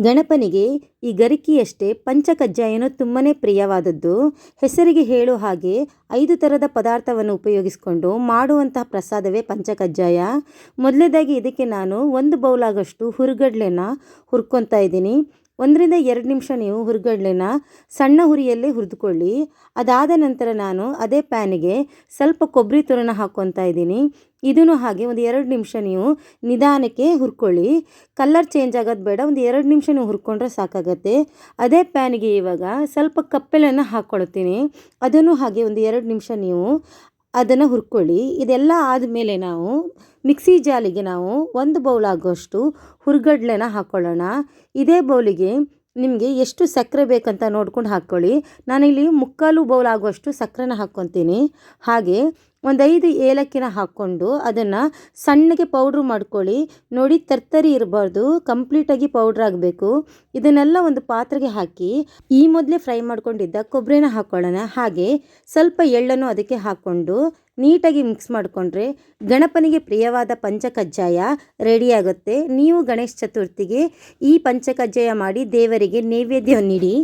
ಗಣಪನಿಗೆ ಈ ಗರಿಕೆಯಷ್ಟೇ ಪಂಚಕಜ್ಜಾಯನು ತುಂಬನೇ ಪ್ರಿಯವಾದದ್ದು. ಹೆಸರಿಗೆ ಹೇಳೋ ಹಾಗೆ ಐದು ಥರದ ಪದಾರ್ಥವನ್ನು ಉಪಯೋಗಿಸಿಕೊಂಡು ಮಾಡುವಂತಹ ಪ್ರಸಾದವೇ ಪಂಚಕಜ್ಜಾಯ. ಮೊದಲನೇದಾಗಿ ಇದಕ್ಕೆ ನಾನು ಒಂದು ಬೌಲಾಗಷ್ಟು ಹುರುಗಡ್ಲೆನ ಹುರ್ಕೊತಾ ಇದ್ದೀನಿ. ಒಂದರಿಂದ ಎರಡು ನಿಮಿಷ ನೀವು ಹುರಿಗಡ್ಲೆನ ಸಣ್ಣ ಹುರಿಯಲ್ಲೇ ಹುರಿದುಕೊಳ್ಳಿ. ಅದಾದ ನಂತರ ನಾನು ಅದೇ ಪ್ಯಾನಿಗೆ ಸ್ವಲ್ಪ ಕೊಬ್ಬರಿ ತುರನ ಹಾಕ್ಕೊತಾ ಇದ್ದೀನಿ. ಇದನ್ನು ಹಾಗೆ ಒಂದು ಎರಡು ನಿಮಿಷ ನೀವು ನಿಧಾನಕ್ಕೆ ಹುರ್ಕೊಳ್ಳಿ. ಕಲ್ಲರ್ ಚೇಂಜ್ ಆಗೋದು ಬೇಡ, ಒಂದು ಎರಡು ನಿಮಿಷ ನೀವು ಹುರ್ಕೊಂಡ್ರೆ ಸಾಕಾಗತ್ತೆ. ಅದೇ ಪ್ಯಾನಿಗೆ ಇವಾಗ ಸ್ವಲ್ಪ ಕಪ್ಪೆಲನ್ನು ಹಾಕ್ಕೊಳ್ತೀನಿ. ಅದನ್ನು ಹಾಗೆ ಒಂದು ಎರಡು ನಿಮಿಷ ನೀವು ಅದನ್ನು ಹುರ್ಕೊಳ್ಳಿ. ಇದೆಲ್ಲ ಆದಮೇಲೆ ನಾವು ಮಿಕ್ಸಿ ಜಾಲಿಗೆ ನಾವು ಒಂದು ಬೌಲ್ ಆಗೋಷ್ಟು ಹುರ್ಗಡ್ಲೆನ ಹಾಕ್ಕೊಳ್ಳೋಣ ಇದೇ ಬೌಲಿಗೆ ನಿಮಗೆ ಎಷ್ಟು ಸಕ್ಕರೆ ಬೇಕಂತ ನೋಡ್ಕೊಂಡು ಹಾಕ್ಕೊಳ್ಳಿ ನಾನಿಲ್ಲಿ ಮುಕ್ಕಾಲು ಬೌಲ್ ಆಗುವಷ್ಟು ಸಕ್ಕರೆನ ಹಾಕ್ಕೊತೀನಿ. ಹಾಗೆ ಒಂದು ಐದು ಏಲಕ್ಕಿನ ಹಾಕ್ಕೊಂಡು ಅದನ್ನು ಸಣ್ಣಗೆ ಪೌಡ್ರ್ ಮಾಡ್ಕೊಳ್ಳಿ. ನೋಡಿ, ತರ್ತರಿ ಇರಬಾರ್ದು. ಕಂಪ್ಲೀಟಾಗಿ ಪೌಡ್ರ್ ಆಗಬೇಕು. ಇದನ್ನೆಲ್ಲ ಒಂದು ಪಾತ್ರೆಗೆ ಹಾಕಿ ಈ ಮೊದಲೇ ಫ್ರೈ ಮಾಡ್ಕೊಂಡಿದ್ದ ಕೊಬ್ಬರಿನ ಹಾಕ್ಕೊಳ್ಳೋಣ ಹಾಗೆ ಸ್ವಲ್ಪ ಎಳ್ಳನ್ನು ಅದಕ್ಕೆ ಹಾಕ್ಕೊಂಡು ನೀಟಾಗಿ ಮಿಕ್ಸ್ ಮಾಡಿಕೊಂಡ್ರೆ ಗಣಪನಿಗೆ ಪ್ರಿಯವಾದ ಪಂಚಕಜ್ಜಾಯ ರೆಡಿಯಾಗುತ್ತೆ ನೀವು ಗಣೇಶ ಚತುರ್ಥಿಗೆ ಈ ಪಂಚಕಜ್ಜಾಯ ಮಾಡಿ ದೇವರಿಗೆ ನೈವೇದ್ಯ ನೀಡಿ.